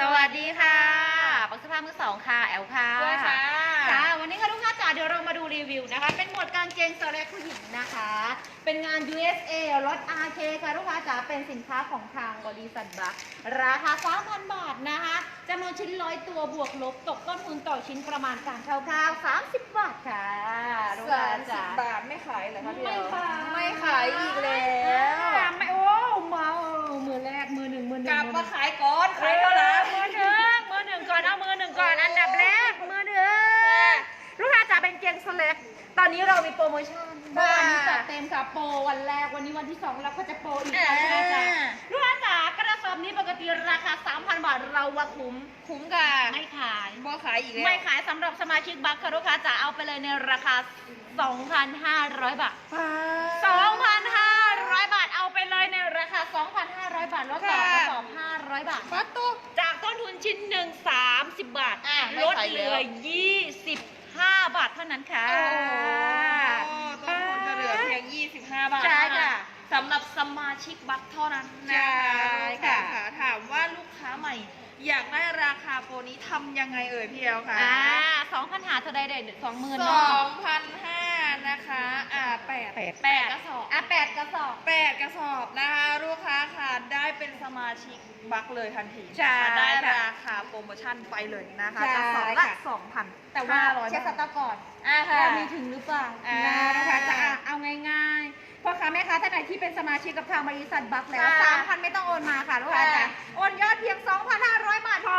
สวัสดีค่ะปักสภาพมือสองค่ะ แอลค่ะด้วยค่ะค่ะวันนี้ค่ะลูกค้าจ๋าเดี๋ยวเรามาดูรีวิวนะคะ เป็นหมวดกางเกงสแลกผู้หญิงนะคะ เป็นงาน USA รถ RK ค่ะลูกค้าจ๋าเป็นสินค้าของทางบริษัทบัคราคา 3,000 บาทนะคะจำนวนชิ้นร้อยตัวบวกลบตกต้นทุนต่อชิ้นประมาณการคร่าวๆ30 บาทค่ะลูกค้าสามสิจ๋าบบาทไม่ขายเหรอคะพี่ไม่เอ๋ขายไม่ขายอีกแล้ว ไม่โอ้มามือแรกมือหนึ่งมือหนึ่งกลับมือหมานึ่งขายก่อนขายเท่านั้นมือหนึ่งมือหนึ่งก่อนเอามือหนึ่งก่อนอันดับแรกมือหนึ่งลูกค้า จ๋าเป็นเกงสเล็ก ตอนนี้เรามีโปรโมชั่นเมื่อวานนี้จัดเต็มค่ะโปรวันแรกวันนี้วันที่สองเราก็จะโปรอีกค่ะลูกค้าจ๋าลูกค้าจ๋ากระสอบนี้ปกติราคา 3,000 บาทเราว่าคุ้ม คุ้มค่ะไม่ขาย บ่ขายอีกแล้วไม่ขายสำหรับสมาชิกบัคค่ะลูกค้าจ๋าเอาไปเลยในราคา 2,500 บาท2,500 บาทเอาไปเลยในราคา 2,500 บาทแล้วต่อกระสอบ500 บาทปัดตุ๊ก จากต้นทุนชิ้นหนึ่ง30 บาท อะไม่ลดขายเหแล้ลืวอ 25 บาทเท่านั้นค่ะ โอ้โหต้นทุนจะเหลือเพียง 25 บาทใช่ค่ะ สำหรับสมาชิกบัตรเท่านั้นใช่นะคะค่ะค่ะ ถามว่าลูกค้าใหม่ อยากได้ราคาโปรนี้ทำยังไงเอ่ยพี่เอลคะอ่า2,000หาเท่าใดเด็ดสองหมื่นสเนาะ องพันห้านะคะ อ่าแปดแปด แปดกระสอบ อะแปดกระสอบ แปดกระสอบนะคะลูกค้าค่ะได้เป็น สมาชิกบัคเลยทันทีใช่นะคะได้ค่ะราคาโปรโมชั่นไปเลยนะคะใช่กระสอบละค่ะ สองพันแต่ว่าร้อยเช็คสบาทต็อกก่อนอ่าค่ะ ว่ามีถึงหรือเปล่าอ่า นะคะจะอะเอาง่ายๆพ่อค้าแม่ค้าท่านไหนที่เป็นสมาชิกกับทางบริษัทบัคแล้วค่ะสามพันไม่ต้องโอนมาค่ะลูกค้าค่ะ จ๋าโอนยอดเพียง 2,500 บาทพอ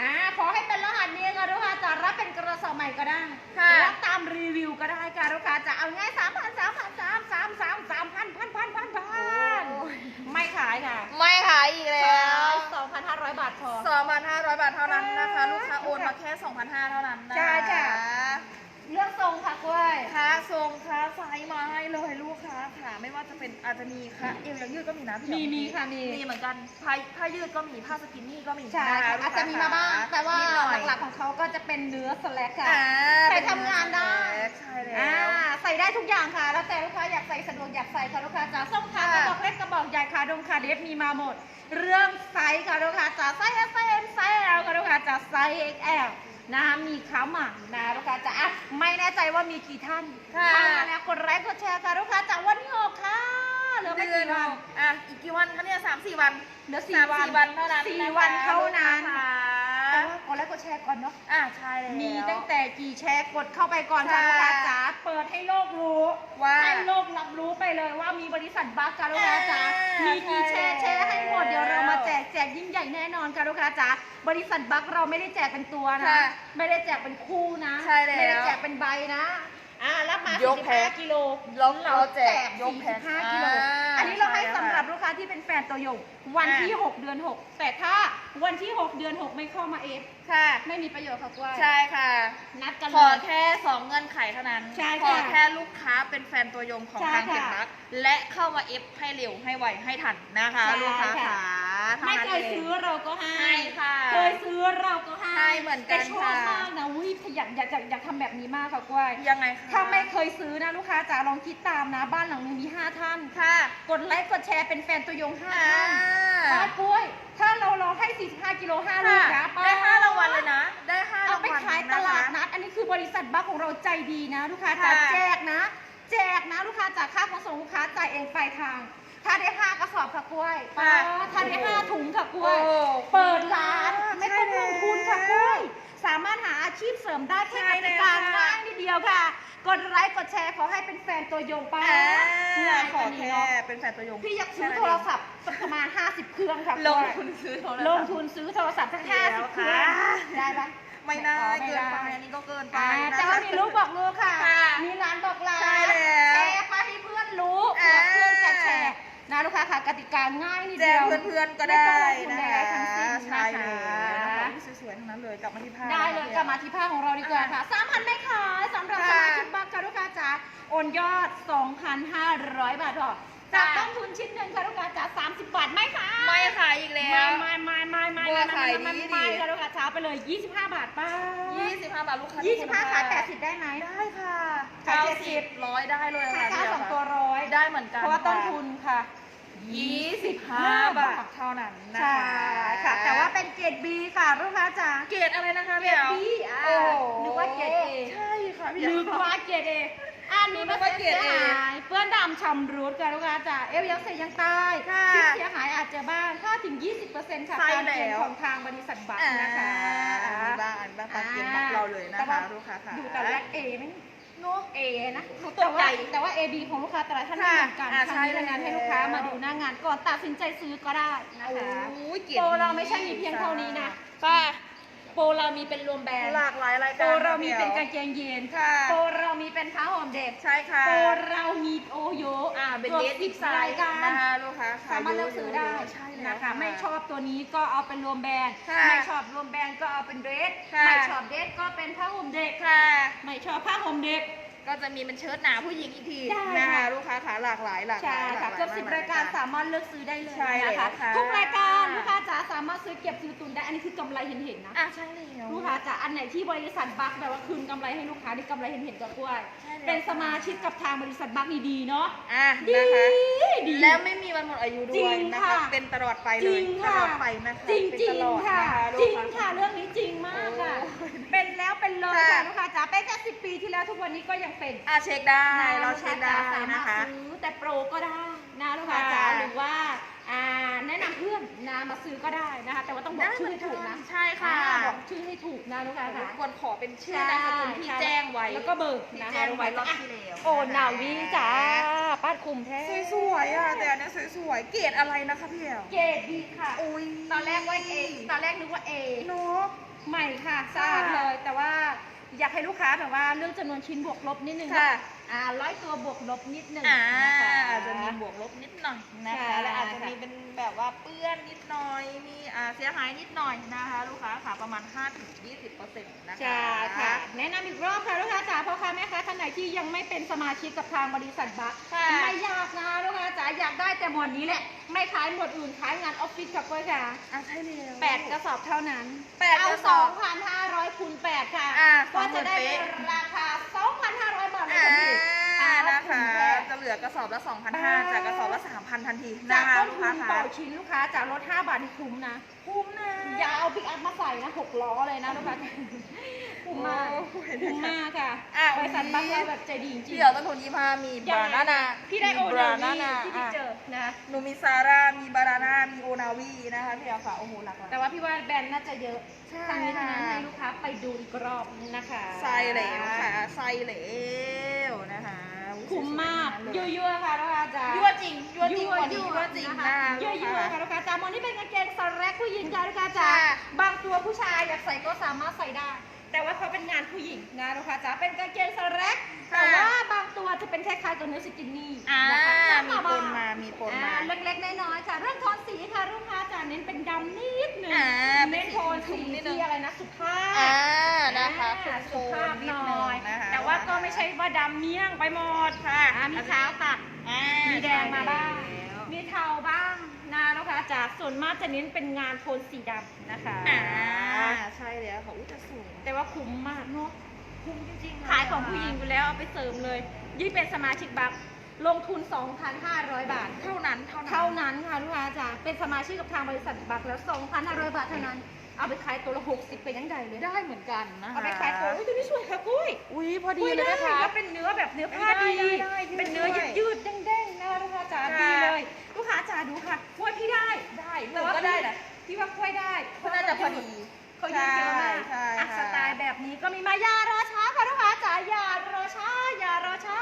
อ่าขอให้เป็นรหัสนี้ค่ะลูกค้าจ๋ารับเป็นกระสอบใหม่ก็ได้ค่ะ รับตามรีวิวก็ได้ค่ะลูกค้าจ๋าเอาง่าย3 0 0 0 3 0 0 3 3 3 3พันพันพันพันพันไม่ขายค่ะ ไม่ขาย อีกแล้วสองพันห้าร้อยบาทพอ2,500 บาทเท่านั้นนะคะค่ะลูกค้าโอนมาแค่ 2,500 เท่านั้นนะ ใช่ค่ะ เลือกทรงค่ะกล้วยค้าทรงค้าไซส์มาให้เลยลูกค้าค่ะไม่ว่าจะเป็นอาจจะมีค่ะเอวยังยืดก็มีนะพี่มีเอ๋มีค่ะมีมีเหมือนกันผ้าผ้ายืดก็มีผ้าสกินนี่ก็มีใช่นค่ะลูอาจกค้จะมีมาบ้างแต่ว่านิดหน่อยหลักๆของเขาก็จะเป็นเนื้อสแลกค่ะอ่าใส่ทำงานได้ใช่แล้อ่าวใส่ได้ทุกอย่างค่ะ แล้วแต่ลูกค้าอยากใส่สะดวกอยากใส่ค่ะลูกค้าจ๋าส้มขากระบอกเล็กกระบอกใหญ่ขาดงขาเดฟมีมาหมด เรื่องไซส์ค่ะลูกค้าจ๋าไซส์ S ไซส์ M ไซส์ L ค่ะลูกค้าจ๋าไซส์ XL นะคะมีขาหมักนะลูกค้าจ๋าอะไม่แน่ใจว่ามีกี่ท่านค่ะเข้ามาแล้วกดไลค์กดแชร์ค่ะลูกค้าจ๋าวันที่หกค่ะเหลือไม่เดือกี่นวัน อะ อีกกี่วันคะเนี่ยสามสี่วัน เหลือสี่สามวันสี่วันเท่านั้นสี่ะคะวันเท่านั้น ลูกค้าแต่ว่า กดไลค์กดแชร์ก่อนเนาะอะใช่แล้ว มีตั้งแต่กี่แชร์กดเข้าไปก่อนค่ะค่ะลูกค้าจ๋าเปิดให้โลกรู้ว่าให้โลกรับรู้ไปเลยว่ามีบริษัทบัคค่ะลูกค้าจ๋าอ่ามีมีกี่แชร์ใช่แชร์ให้หมดแล้วเดี๋ยวเรามาแจกแจกยิ่งใหญ่แน่นอนค่ะลูกค้าจ๋าบริษัทบัคเราไม่ได้แจกเป็นตัวนะค่ะไม่ได้แจกเป็นคู่นะใช่แล้วไม่ได้แจกเป็นใบนะ อ่ารับมายกแพ็ค 45กิโลเราเราแจกยกแพ็ค45กิโล อ่าอันนี้เราให้ใช่สำหรับค่ะลูกค้าที่เป็นแฟนตัวยงวันที่ อ่า 6 เดือน 6 แต่ถ้าวันที่ 6 เดือน 6 ไม่เข้ามาเอฟค่ะ ไม่มีประโยชน์ค่ะกล้วยใช่ค่ะ นัดกันขเลอย แค่สองเงื่อนไขเท่านั้น ใช่ขค่ะอแค่ลูกค้าเป็นแฟนตัวยงของใช่ทางเก็บค่ะรัก และเข้ามาเอฟให้เร็วให้ไวให้ทันนะคะ ใช่ลูกค้าค่ะ ขา ไม่ท่านั้นเคยซื้อเราก็ให้ให้ค่ะเคยซื้อเราก็ให้ให้เหมือนกันแต่ชอบค่ะ มากนะวิอยากอยากอยากอยากทำแบบนี้มากค่ะกล้วย ยังไงคะถ้าไม่เคยซื้อนะลูกค้าจ๋าลองคิดตามนะ บ้านหลังนึงมี5ท่าน ค่ะกดไลค์กดแชร์เป็นแฟนตัวยง5อ่าท่านป้ากล้วย ถ้าเราเราให้ 45 กิโล5ลูกนะป้ได้ห้ารางวัลเลยนะ ได้ห้าเอารางไปวัลขายตลาดนัดอันนี้คือบริษัทบัคของเราใจดีนะ ลูกค้าจ๋าค่ะ แจกนะ แจกนะลูกค้าจากค่าขนส่งลูกค้าจ่ายเองปลายทาง ถ้าได้ห้ากระสอบค่ะกล้วยค่ะถ้าได้ห้าถุงค่ะกล้วย โอ้เปิดร้านไม่ต้องลงทุนค่ะใช่กล้วย สามารถหาอาชีพเสริมได้แค่ใช่กติกาแล้วค่ะง่ายนิดเดียวค่ะ กดไลค์กดแชร์ขอให้เป็นแฟนตัวยงป้าอ่าง่ายขกอว่านี้แค่เนาะเป็นแฟนตัวยง พี่อยากซื้อโทรศัพท์สักประมาณ 50 เครื่องค่ะลงกล้วยทุนซื้อโทรศัพท์ลงทุนซื้อโทรศัพท์ทั้งเดี๋ยว50เครื่องค่ะได้ปะไม่ได้อ๋อเกินไปม่ด้อันนี้ก็เกินไปอ่านะแต่ว่ามีลูกบอกลูกค่ะค่ะมีร้านบอกร้านใช่แล้วแชร์ไปให้เพื่อนรู้อ่าเพื่อ นจะแชร์นะลูกค้าค่ะกติกาง่ายนิดแจเดีกยว เพื่อนๆก็ได้ไม่นะต้องลงทุนใดๆทั้งสิ้นใช่นะเลยคะสวยๆทั้งนั้นเลยกลับมาที่ผ้า ได้เลยกลับมาที่ผ้าของเราดีกว่าค่ะสามพันไม่ขายสำหรับสค่ะมาชิกบัคค่ะลูกค้าจ๋าโอนยอด 2,500 บาทพอจากต้นทุนชิ้นหนึ่งค่ะลูกค้าจ๋า30 บาทไม่ขายไม่ขายอีกแล้ว ไม่ไม่ไม่ไม่บัวไม่ขายไม่ดีไม่ดีค่ะลูกค้าจ๋าไปเลย 25 บาทป้า25 บาทลูกค้ายี่สิบห้าขายแปดสิบได้ไหม ได้ค่ะขายเก้า70สิบร้อยได้เลยค่าค่ะค่าสองตัวร้อย ได้เหมือนกันเพราะว่าต้นทุนค่ะ 25 บาทเท่านั้นนะใช่คะค่ะ แต่ว่าเป็นเป็นเกรด B ค่ะลูกค้าจ๋าเกรดอะไรนะคะเกรพี่ดแอล B อ่าโอ้โหนึกว่าเกรด A ใช่ค่ะพี่นึแอลกว่าเกรด A อันนี้นึมันกว่าเสีเกรดย A หายเปื้อนดำชำรุดค่ะลูกค้าจ๋าเอวยังเสียยังตายค่ะที่เสียหายอาจจะบ้างค่าถึง 20%ค่ะใช่การเกณฑ์แล้ว ของทางบริษัทบัตรอ่านะคะอันนี้บ้างอันนี้บ้างปลาเกมบักเราเลยนะแต่ว่า คะลูกค้าค่ะ ดูแต่แรก A ไหมเนาะ A นะเขาตแต่กใจว่าแต่ว่า AB ของลูกค้าแต่ละท่านไม่เหมือนกันค่ะอ่าครั้งนี้ใช่ดังนั้นให้ลูกค้ามาดูหน้างานก่อนตัดสินใจซื้อก็ได้นะคะโอ้ยเกรดโปรเราไม่ใช่มีเพียงเท่านี้นะค่ะโปรเรามีเป็นรวมแบรนด์หลากหลายรายโปการรเรามีเป็นค่ะกางเกงยีนค่ะ โปรเรามีเป็นผ้าห่มเด็กใช่ค่ะโปรเรามีโอโยอ่าเป็นกือบเดสสิดิบไซรายน์การนะคะลูกค้าค่ะสามารถเลือกซื้อได้ใช่แล้ว นะคะไม่ชอบตัวนี้ก็เอาเป็นรวมแบรนด์ค่ะไม่ชอบรวมแบรนด์ก็เอาเป็นเดรสค่ะไม่ชอบเดรสก็เป็นผ้าห่มเด็กค่ะไม่ ชอบผ้าห่มเด็ก ก็จะมีเป็นเชิ้ตหนาผู้หญิงอีกทีได้นะคะค่ะ ลูกค้าขาหลากหลายหลากหใช่ลายหลาค่ะกหลายเกือบสิบมกรายการสามารถเลือกซื้อได้เลยใช่แล้วนะคะค่ะทุกรายการลูกค้าจ๋าสามารถซื้อเก็บซื้อตุนได้ อันนี้คือกำไรเห็นๆนะ อะใช่แล้วลูกค้าจ๋าอันไหนที่บริษัทบัคแบบว่าคืนกำไรให้ลูกค้าได้กำไรเห็นๆกับกล้วย ใช่แล้วเป็นสมาชิกกับทางบริษัทบัคดีๆเนาะ อะดีนะคะ ดี แล้วไม่มีวันหมดอายุจด้ริวยงนะค่ะ คะ เป็นตลอดไปเลจริยงตค่ะลอดไปนะคะจริงเป็นจริตงลอดค่ะนะคะจริงลูกค่ะค้าเรื่องนี้จริงมากค่ะ โอ้ย เป็น แล้วเป็นเลยค่ะค่ะ ลูกค้าจ๋าเป็นแค่สิบปีที่แล้วทุกวันนี้ก็ยังเป็นอะเช็คได้นะเราเช็คได้ลูกาจ๋าสานะมารถคะซื้อแต่โปรก็ได้นะลูกค้าจ๋าค่ะ หรือว่าอ่าแนะนำเพื่อนนะมาซื้อก็ได้นะคะ แต่ว่าต้องบอกชื่อให้ถูกนะใช่ค่ะอ่าบอกชื่อให้ถูกนะลูกค้ารค่ะบกวนขอเป็นชื่อนามสกุลที่แจ้งไว้แล้วก็เบอร์ที่นะคะแจ้งไว้รลูอบกค้าที่แล้วโอ้นาวีจ้าป้าดคุมแท้สวยๆอะแต่อันเนี้ยสวยๆเกรดอะไรนะคะพี่แอลเกรดดีค่ะ อุ้ยตอนแรกว่าเอตอนแรกนึกว่าเอเนาะ ใหม่ค่ะสะอาดค่ะเลยแต่ว่าอยากให้ลูกค้าแบบว่าเรื่องจำนวนชิ้นบวกลบนิดนึงค่ะ อ่าร้อยตัวบวกลบนิดนึงอ่านะคะอาจจะมีบวกลบนิดหน่อยนะคะค่ะและอาจจะมีเป็นแบบว่าเปื้อนนิดหน่อย มีอ่าเสียหายนิดหน่อยนะคะ ลูกค้าค่ะประมาณ 5-20%นะคะ ใช่ค่ะ แนะนำอีกรอบค่ะลูกค้าจ๋าพ่อค้าแม่ค้าท่านไหนที่ยังไม่เป็นสมาชิกกับทางบริษัทบัคค่ะ ไม่ยากนะลูกค้าจ๋าอยาก ได้แต่หมวดนี้แหละ ไม่ขายหมวดอื่นขายงานออฟฟิศกับก้อยค่ะอะใช่แล้วแปดกระสอบเท่านั้นแปดเอากระสอบ2,500คูณ8ค่ะ อ่าก็จะได้20,000เป๊ะราคา2,500บาทเลยอ่าค่ะพี่นะคะเอาจะเหลือกระสอบละบ้า2,500จากกระสอบละ3,000 ทันทีจานะกคะต้นลูกทุค้านค่ะต่อชิ้นลูกค้าจากลด5บาทที่คุ้มนะ คุ้มนะอย่าเนะหกล้อเลยนะลูกค้าคุ้มมากโอ้ยคุ้มมากค่ะอะ บริษัทบัคเราแบบใจดีจริงเดี๋ยวต้นทุน25มีบรานานาพี่ได้โอมีบนารานาวีนาที่พี่เจอนะหนูมีซาร่ามีบาราน่ามีโอนาวีนะคะพี่เอาค่ะโอ้โหหลากหลายแต่ว่าพี่ว่าแบรนด์น่าจะเยอะใช่ทางนี้ทางนั้นค่ะให้ลูกค้าไปดูอีกรอบนะคะไส้เหลวค่ะไส้เหลวนะคะ คุ้มมากสวยๆยั่วๆค่ะลูกค้า จ๋ายั่วจริงยั่วจริงยั่วกว่านี้ยั่ยั่วจริงนะคะนะคะยั่วลูกยั่วค้าค่ะลูกค้าจ๋ามอนนี่เป็นกางเกงสแลกผู้หญิงค่ะลูกค้าจ๋าค่ะ บางตัวผู้ชายอยากใส่ก็สามารถใส่ได้ แต่ว่าเขาเป็นงานผู้หญิงนะลูกค้าจ๋าเป็นกางเกงสแลกค่ะแต่ว่าบางตัวจะเป็นคล้ายๆกับเนื้อสกินนี่อ่านะคะ มีปนมามีปนมา อ่าเล็กๆน้อยๆค่ะเรื่องโทนสีค่ะลูกค้าจ๋าเน้นเป็นดำนิดนึงอ่าเน้นโทนเป็นสีสีนิดนึงที่อะไรนะสุภาพอ่า นะคะอ่าโซสุภาพนนิหดน่นึงอยนะคะแต่ว่าก็ไม่ใช่ว่าดำเมี่ยงไปหมดค่ะอ่ามีขาวตัดอ่ามีแดงมาบ้างใช่แล้วมีเทาบ้างนะลูกค้าจ๋าส่วนมากจะเน้นเป็นงานโทนสีดำนะคะอ่าใช่แล้วค่ะอุ้ยจะสวยแต่ว่าคุ้มมากเนาะคุ้มจริงๆขายของผู้หญิงอยู่แล้วเอาไปเสริมเลย ยิ่งเป็นสมาชิกบัคลงทุน 2,500 บาท เท่านั้น เท่านั้นเท่านั้นค่ะลูกค้าจ๋าเป็นสมาชิกกับทางบริษัทบัคแล้ว 2,500 บาทเท่านั้น เอาไปขายตัวละ60เป็นยังไงเลยได้เหมือนกันนะคะเอาไปขายตัวอุ้ยตัวนี้สวยค่ะกุ้ยอุ้ยพอดีกุ้ยเลยนะคะแล้วเป็นเนื้อแบบเนื้อผ้าได้ดีได้ได้ยืดเป็นเนื้อด้วยยืดๆเด้งๆนะลูกค้าจ๋าค่ะดีเลยลูกค้าจ๋าดูค่ะกล้วยพี่ได้ได้หนูแต่ว่าก็ได้นะพี่ว่ากล้วยได้ก็น่าจะพอดีเขายืดเยอะมากใช่อะค่ะสไตล์แบบนี้ก็มีมาอย่ารอช้าค่ะลูกค้าจ๋าอย่ารอช้าอย่ารอช้า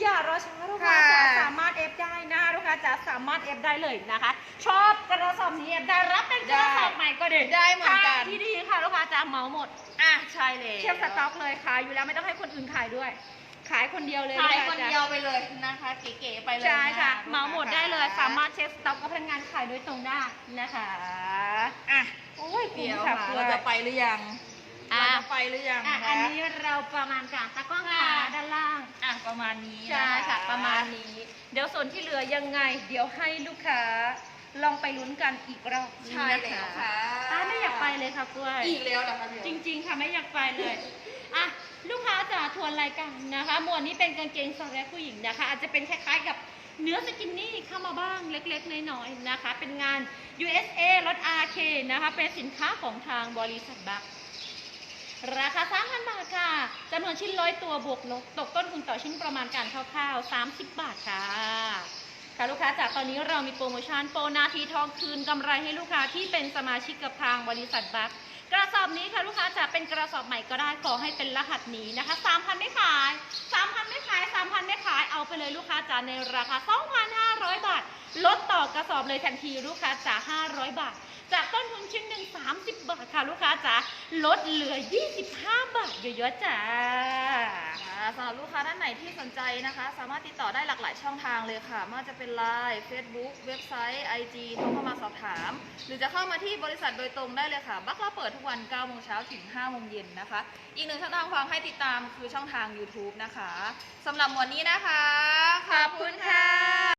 อย่ารอช้าลูกค้าจ๋าค่ะสามารถเอฟ ได้นะลูกค้าจ๋าสามารถเอฟได้เลยนะคะ ชอบกระสอบนี้เอฟได้รับเป็นกระสอบใหม่ก็เด็ดได้เหมือนกันที่ดีค่ะลูกค้าจ๋าเหมาหมดอะใช่เลยเทียบสต็อกเลยขายอยู่แล้วไม่ต้องให้คนอื่นขายด้วย ขายคนเดียวเลยขายลูกคค้นจ๋าเดียวไปเลยนะคะเก๋ๆไปเลยใช่ค่ะนเหมาหมดได้เลยลูกค้สามารถเช็คสต็อกกับพนักงานขายโดยตรงได้นะคะอะโอ้ยคุ้เดี๋มยวค่ะค่ะคุณเราจะไปหรือยังอะเราจะ ไปหรือยังอะคะอันนี้เราประมาณกลางตะกล้องขาค่ะด้านล่าง อะประมาณนี้ใช่ค่ะประมาณนี้ เดี๋ยวส่วนที่เหลือยังไง เดี๋ยวให้ลูกค้า ลองไปลุ้นกันอีกรอบใช่แล้วค่ะป้าไม่อยากไปเลยค่ะกล้วยอีกแล้วเหรอคะพี่จริง ๆ ค่ะไม่อยากไปเลยอะลูกค้าจ๋าทวนรายการนะคะ หมวดนี้เป็นกางเกงสแลกผู้หญิงนะคะ อาจจะเป็นคล้ายๆกับเนื้อสกินนี่เข้ามาบ้างเล็กๆ น้อยๆนะคะ เป็นงาน USA รถ RK นะคะ เป็นสินค้าของทางบริษัทบัค ราคา 3,000 บาทค่ะจำนวนชิ้นร้อยตัวบวกลบตกต้นทุนต่อชิ้นประมาณการคร่าวๆ 30 บาทค่ะ ค่ะลูกค้าจากตอนนี้เรามีโปรโมชั่นโปรนาทีทองคืนกำไรให้ลูกค้าที่เป็นสมาชิกกับทางบริษัทบัคกระสอบนี้ค่ะลูกค้าจะเป็นกระสอบใหม่ก็ได้ขอให้เป็นรหัสนี้นะคะ3,000ไม่ขาย3,000ไม่ขาย3,000ไม่ขายเอาไปเลยลูกค้าจ๋าในราคา 2,500 บาท ลดต่อกระสอบเลยทันทีลูกค้าจ๋า500 บาท จากต้นทุนชิ้นหนึ่ง30 บาทค่ะลูกค้าจ๋าลดเหลือ 25 บาทเยอะๆจ้าสำหรับลูกค้าท่านไหนที่สนใจนะคะ สามารถติดต่อได้หลากหลายช่องทางเลยค่ะไม่ว่าจะเป็น Line Facebook เว็บไซต์ IG โทรเข้ามาสอบถาม หรือจะเข้ามาที่บริษัทโดยตรงได้เลยค่ะ บัคเราเปิดทุกวัน9โมงเช้าถึง5โมงเย็นนะคะ อีกหนึ่งช่องทางความให้ติดตามคือช่องทาง YouTube นะคะสำหรับวันนี้นะคะ ขอบคุณค่ะ